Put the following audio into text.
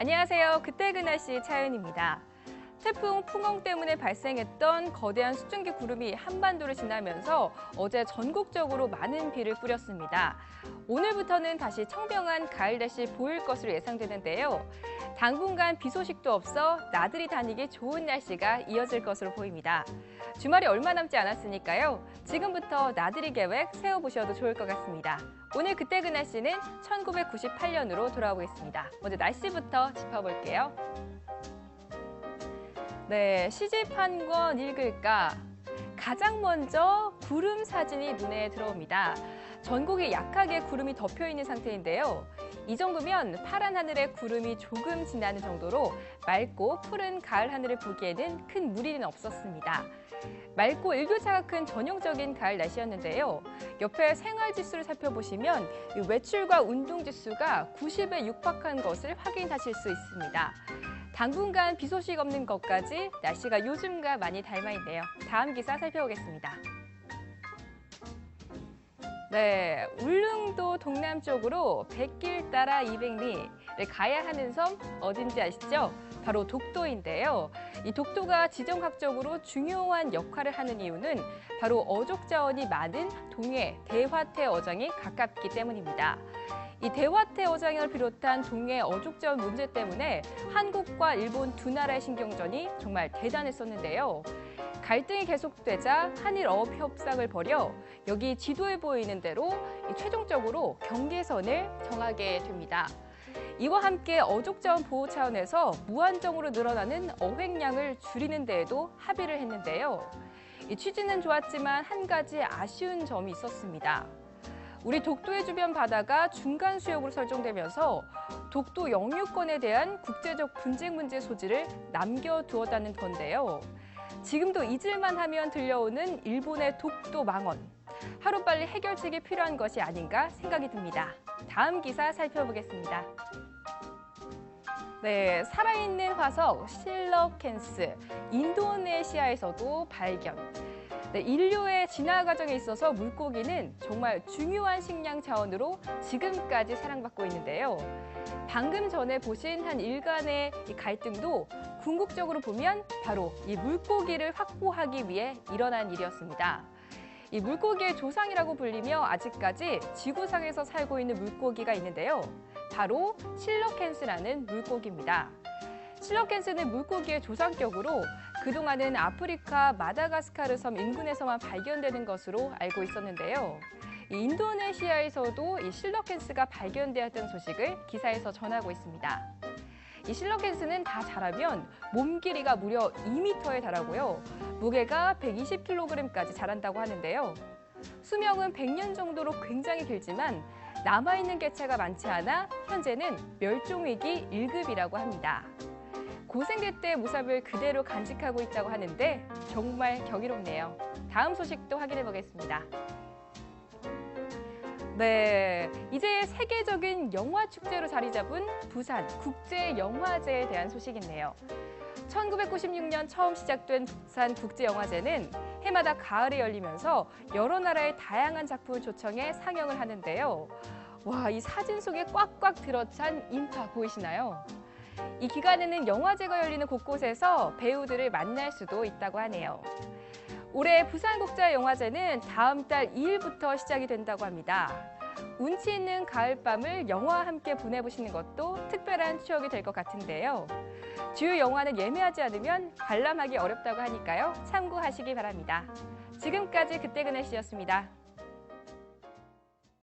안녕하세요. 그때 그 날씨 차윤입니다. 태풍 풍엉 때문에 발생했던 거대한 수증기 구름이 한반도를 지나면서 어제 전국적으로 많은 비를 뿌렸습니다. 오늘부터는 다시 청명한 가을 날씨 보일 것으로 예상되는데요. 당분간 비 소식도 없어 나들이 다니기 좋은 날씨가 이어질 것으로 보입니다. 주말이 얼마 남지 않았으니까요. 지금부터 나들이 계획 세워보셔도 좋을 것 같습니다. 오늘 그때 그 날씨는 1998년으로 돌아오겠습니다. 먼저 날씨부터 짚어볼게요. 네, 시집 한 권 읽을까? 가장 먼저 구름 사진이 눈에 들어옵니다. 전국에 약하게 구름이 덮여 있는 상태인데요. 이 정도면 파란 하늘에 구름이 조금 지나는 정도로 맑고 푸른 가을 하늘을 보기에는 큰 무리는 없었습니다. 맑고 일교차가 큰 전형적인 가을 날씨였는데요. 옆에 생활 지수를 살펴보시면 외출과 운동 지수가 90에 육박한 것을 확인하실 수 있습니다. 당분간 비 소식 없는 것까지 날씨가 요즘과 많이 닮아 있네요. 다음 기사 살펴보겠습니다. 네, 울릉도 동남쪽으로 백길 따라 200리를 가야 하는 섬 어딘지 아시죠? 바로 독도인데요. 이 독도가 지정학적으로 중요한 역할을 하는 이유는 바로 어족 자원이 많은 동해 대화태 어장이 가깝기 때문입니다. 이 대화태 어장을 비롯한 동해 어족 자원 문제 때문에 한국과 일본 두 나라의 신경전이 정말 대단했었는데요. 갈등이 계속되자 한일 어업 협상을 벌여 여기 지도에 보이는 대로 최종적으로 경계선을 정하게 됩니다. 이와 함께 어족자원 보호 차원에서 무한정으로 늘어나는 어획량을 줄이는 데에도 합의를 했는데요. 이 취지는 좋았지만 한 가지 아쉬운 점이 있었습니다. 우리 독도의 주변 바다가 중간 수역으로 설정되면서 독도 영유권에 대한 국제적 분쟁 문제 소지를 남겨두었다는 건데요. 지금도 잊을만 하면 들려오는 일본의 독도 망언. 하루빨리 해결책이 필요한 것이 아닌가 생각이 듭니다. 다음 기사 살펴보겠습니다. 네, 살아있는 화석 실러캔스, 인도네시아에서도 발견. 네, 인류의 진화 과정에 있어서 물고기는 정말 중요한 식량 자원으로 지금까지 사랑받고 있는데요. 방금 전에 보신 한 일간의 갈등도 궁극적으로 보면 바로 이 물고기를 확보하기 위해 일어난 일이었습니다. 이 물고기의 조상이라고 불리며 아직까지 지구상에서 살고 있는 물고기가 있는데요. 바로 실러캔스라는 물고기입니다. 실러캔스는 물고기의 조상격으로 그동안은 아프리카 마다가스카르 섬 인근에서만 발견되는 것으로 알고 있었는데요. 이 인도네시아에서도 이 실러캔스가 발견되었던 소식을 기사에서 전하고 있습니다. 이 실러캔스는 다 자라면 몸 길이가 무려 2m에 달하고요. 무게가 120kg까지 자란다고 하는데요. 수명은 100년 정도로 굉장히 길지만 남아있는 개체가 많지 않아 현재는 멸종위기 1급이라고 합니다. 고생대 때 모습을 그대로 간직하고 있다고 하는데 정말 경이롭네요. 다음 소식도 확인해 보겠습니다. 네, 이제 세계적인 영화 축제로 자리 잡은 부산 국제영화제에 대한 소식이네요. 1996년 처음 시작된 부산 국제영화제는 해마다 가을에 열리면서 여러 나라의 다양한 작품을 초청해 상영을 하는데요. 와, 이 사진 속에 꽉꽉 들어찬 인파 보이시나요? 이 기간에는 영화제가 열리는 곳곳에서 배우들을 만날 수도 있다고 하네요. 올해 부산국제영화제는 다음 달 2일부터 시작이 된다고 합니다. 운치 있는 가을밤을 영화와 함께 보내보시는 것도 특별한 추억이 될 것 같은데요. 주요 영화는 예매하지 않으면 관람하기 어렵다고 하니까요. 참고하시기 바랍니다. 지금까지 그때 그날씨였습니다.